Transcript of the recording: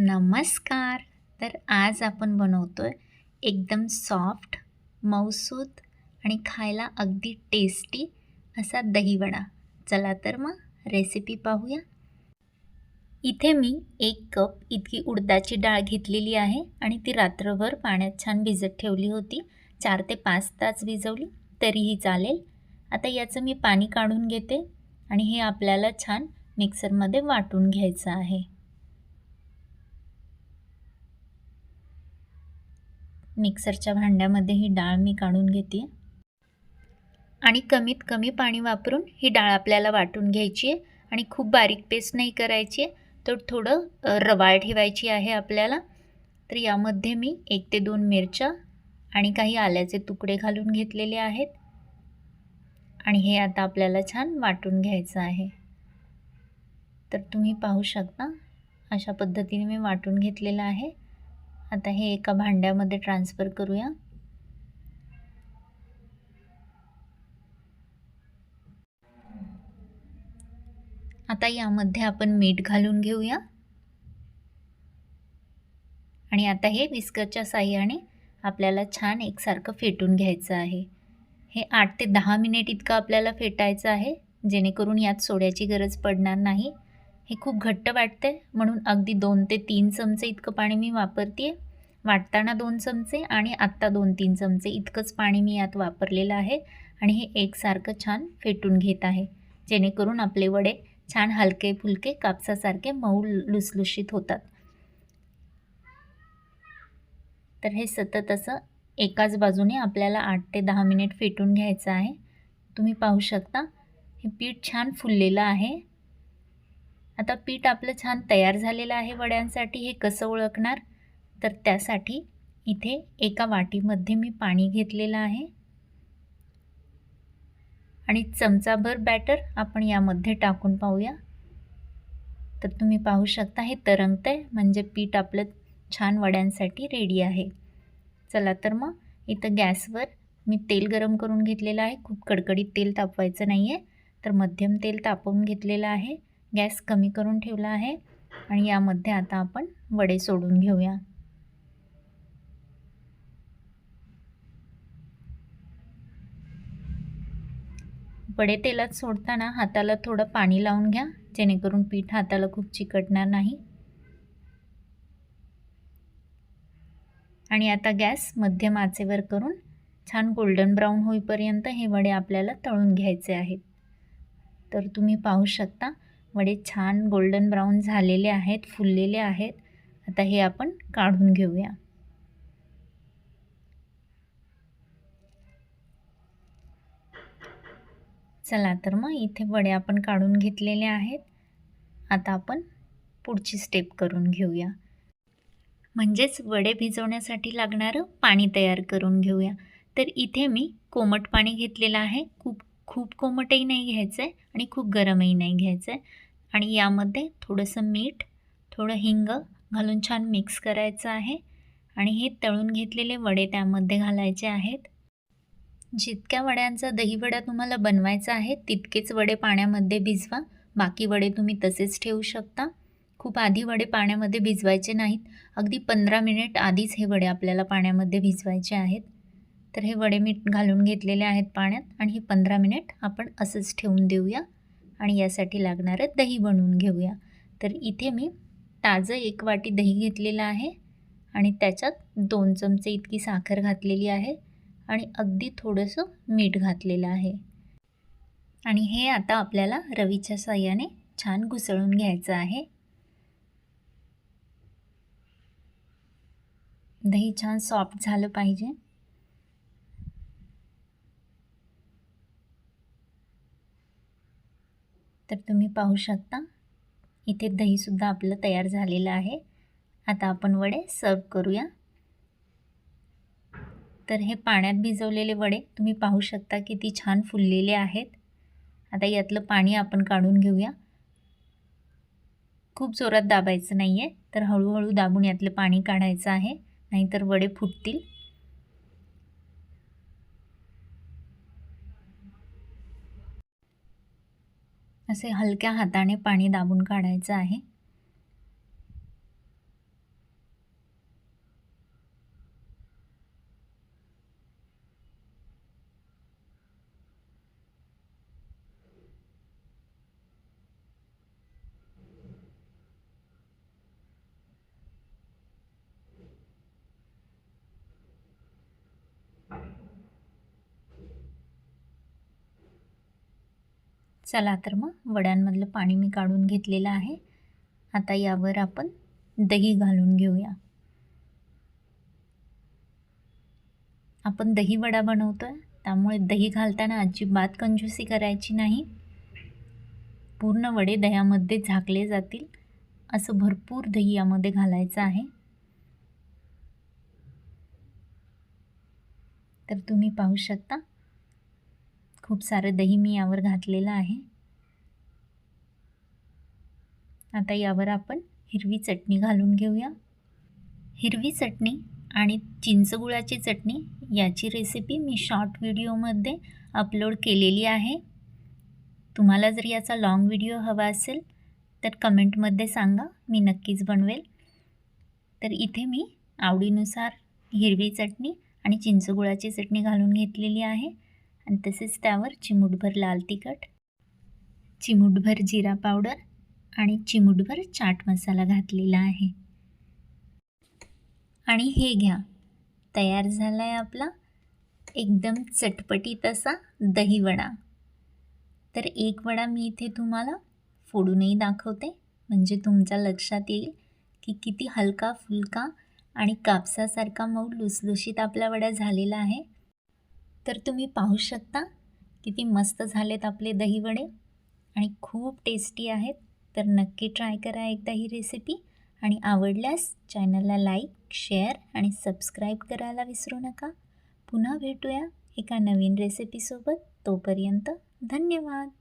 नमस्कार. तर आज आपण बनवतो आहे एकदम सॉफ्ट मऊसूत आणि खायला अगदी टेस्टी असा दहीवडा. चला तर मग रेसिपी पाहूया. इथे मी एक कप इतकी उडदाची डाळ घेतलेली आहे आणि ती रात्रभर पाण्यात छान भिजत ठेवली होती. चार ते पाच तास भिजवली तरीही चालेल. आता याचं मी पाणी काढून घेते आणि हे आपल्याला छान मिक्सरमध्ये वाटून घ्यायचं आहे. मिक्सरच्या भांड्यामध्ये ही डाळ मी काढून घेते. आणि कमीत कमी पाणी वापरून ही डाळ आपल्याला वाटून घ्यायची आहे आणि खूप बारीक पेस्ट नाही करायची आहे तर थोडं रवाळ ठेवायची आहे आपल्याला. तर यामध्ये मी एक ते दोन मिरच्या आणि काही आल्याचे तुकडे घालून घेतलेले आहेत. आणि हे आता आपल्याला छान वाटून घ्यायचं आहे. तर तुम्ही पाहू शकता अशा पद्धतीने मी वाटून घेतलेलं आहे. आता हे एका भांड्यामध्ये ट्रान्सफर करूया. आता यामध्ये आपण मीठ घालून घेऊया. आणि आता हे विस्करच्या साह्याने आपल्याला छान एकसारखं फेटून घ्यायचं आहे. हे आठ ते दहा मिनिट इतकं आपल्याला फेटायचं आहे जेणेकरून यात सोड्याची गरज पडणार नाही. हे खूप घट्ट वाटते म्हणून अगदी दोन ते तीन चमचे इतकं पाणी मी वापरते वाटताना दोन चमचे आणि आत्ता दोन तीन चमचे इतकंच पाणी मी यात वापरलेलं आहे आणि हे एकसारखं छान फेटून घेत आहे. जेणेकरून आपले वडे छान हलके फुलके कापसासारखे मऊ लुसलुशीत होतात. तर हे सतत असं एकाच बाजूने आपल्याला आठ ते दहा मिनिट फेटून घ्यायचं आहे. तुम्ही पाहू शकता हे पीठ छान फुललेलं आहे. आता पीठ आपलं छान तयार झालेलं आहे वड्यांसाठी हे कसं ओळखणार? तर त्यासाठी इथे एका वाटीमध्ये मी पाणी घेतलेलं आहे. आणि चमचाभर बॅटर आपण यामध्ये टाकून पाहूया. तर तुम्ही पाहू शकता हे तरंगतं आहे म्हणजे पीठ आपलं छान वड्यांसाठी रेडी आहे. चला तर मग इथं गॅसवर मी तेल गरम करून घेतलेलं आहे. खूप कडकडीत तेल तापवायचं नाही आहे तर मध्यम तेल तापवून घेतलेलं आहे. गॅस कमी करून ठेवला आहे. आणि यामध्ये आता आपण वडे सोडून घेऊया. वडे तेलात सोडताना हाताला थोडं पाणी लावून घ्या. जेणेकरून पीठ हाताला खूप चिकटणार नाही. आणि आता गॅस मध्यम आचेवर करून छान गोल्डन ब्राऊन होईपर्यंत हे वडे आपल्याला तळून घ्यायचे आहेत. तर तुम्ही पाहू शकता वडे छान गोल्डन ब्राऊन झालेले आहेत फुललेले आहेत. आता हे आपण काढून घेऊया. चला तर मग इथे वडे आपण काढून घेतलेले आहेत. आता आपण पुढची स्टेप करून घेऊया. म्हणजेच वडे भिजवण्यासाठी लागणारं पाणी तयार करून घेऊया. तर इथे मी कोमट पाणी घेतलेलं आहे. खूप खूप कोमटही नाही घ्यायचं आहे आणि खूप गरमही नाही घ्यायचं आहे आणि यामध्ये थोडंसं मीठ थोडं हिंग घालून छान मिक्स करायचं आहे. आणि हे तळून घेतलेले वडे त्यामध्ये घालायचे आहेत. जितक्या वड्यांचा दहीवडा तुम्हाला बनवायचा आहे तितकेच वडे पाण्यामध्ये भिजवा. बाकी वडे तुम्ही तसेच ठेवू शकता. खूप आधी वडे पाण्यामध्ये भिजवायचे नाहीत. अगदी पंधरा मिनिट आधीच हे वडे आपल्याला पाण्यामध्ये भिजवायचे आहेत. तर हे वडे मी घालून घेतलेले आहेत पाण्यात आणि हे पंधरा मिनिट आपण असंच ठेवून देऊया आणि यासाठी लागणारं दही बनवून घेऊया. तर इथे मी ताजं एक वाटी दही घेतलेलं आहे आणि त्याच्यात दोन चमचे इतकी साखर घातलेली आहे. आणि अगदी थोडंसं मीठ घातलेलं आहे. आणि हे आता आपल्याला रवीच्या साह्याने छान घुसळून घ्यायचं आहे. दही छान सॉफ्ट झालं पाहिजे. तर तुम्ही पाहू शकता इथे दहीसुद्धा आपलं तयार झालेलं आहे. आता आपण वडे सर्व करूया. तर हे पाण्यात भिजवलेले वडे तुम्ही पाहू शकता किती छान फुललेले आहेत. आता यातलं पाणी आपण काढून घेऊया. खूप जोरात दाबायचं नाही आहे तर हळूहळू दाबून यातलं पाणी काढायचं आहे नाहीतर वडे फुटतील. असे हलक्या हाताने पाणी दाबून काढायचं आहे. चला तर मग वड्यांमधलं पाणी मी काढून घेतलेलं आहे. आता यावर आपण दही घालून घेऊया. आपण दही वडा बनवतो आहे त्यामुळे दही घालताना अजिबात कंजूसी करायची नाही. पूर्ण वडे दह्यामध्ये झाकले जातील. असं भरपूर दही यामध्ये घालायचं आहे. तर तुम्ही पाहू शकता खूप सारं दही मी यावर घातलेलं आहे. आता यावर आपण हिरवी चटणी घालून घेऊया. हिरवी चटणी आणि चिंचगुळाची चटणी याची रेसिपी मी शॉर्ट व्हिडिओमध्ये अपलोड केलेली आहे. तुम्हाला जर याचा लाँग व्हिडिओ हवा असेल तर कमेंटमध्ये सांगा मी नक्कीच बनवेल. तर इथे मी आवडीनुसार हिरवी चटणी आणि चिंचगुळाची चटणी घालून घेतलेली आहे. आणि तसेच त्यावर चिमूटभर लाल तिखट चिमूटभर जिरा पावडर आणि चिमूटभर चाट मसाला घातलेला आहे. आणि हे घ्या. तयार झाला आहे आपला एकदम चटपटीत असा दहीवडा तर एक वडा मी इथे तुम्हाला फोडूनही दाखवते. म्हणजे तुमच्या लक्षात येईल की किती हलका फुलका आणि कापसासारखा मऊ लुसलुशीत आपला वडा झालेला आहे. तर तुम्ही पाहू शकता किती मस्त झालेत आपले दहीवडे. आणि खूप टेस्टी आहेत. तर नक्की ट्राय करा एकदा ही रेसिपी आणि आवडल्यास चॅनलला लाईक शेअर आणि सबस्क्राईब करायला विसरू नका. पुन्हा भेटूया एका नवीन रेसिपीसोबत तोपर्यंत धन्यवाद.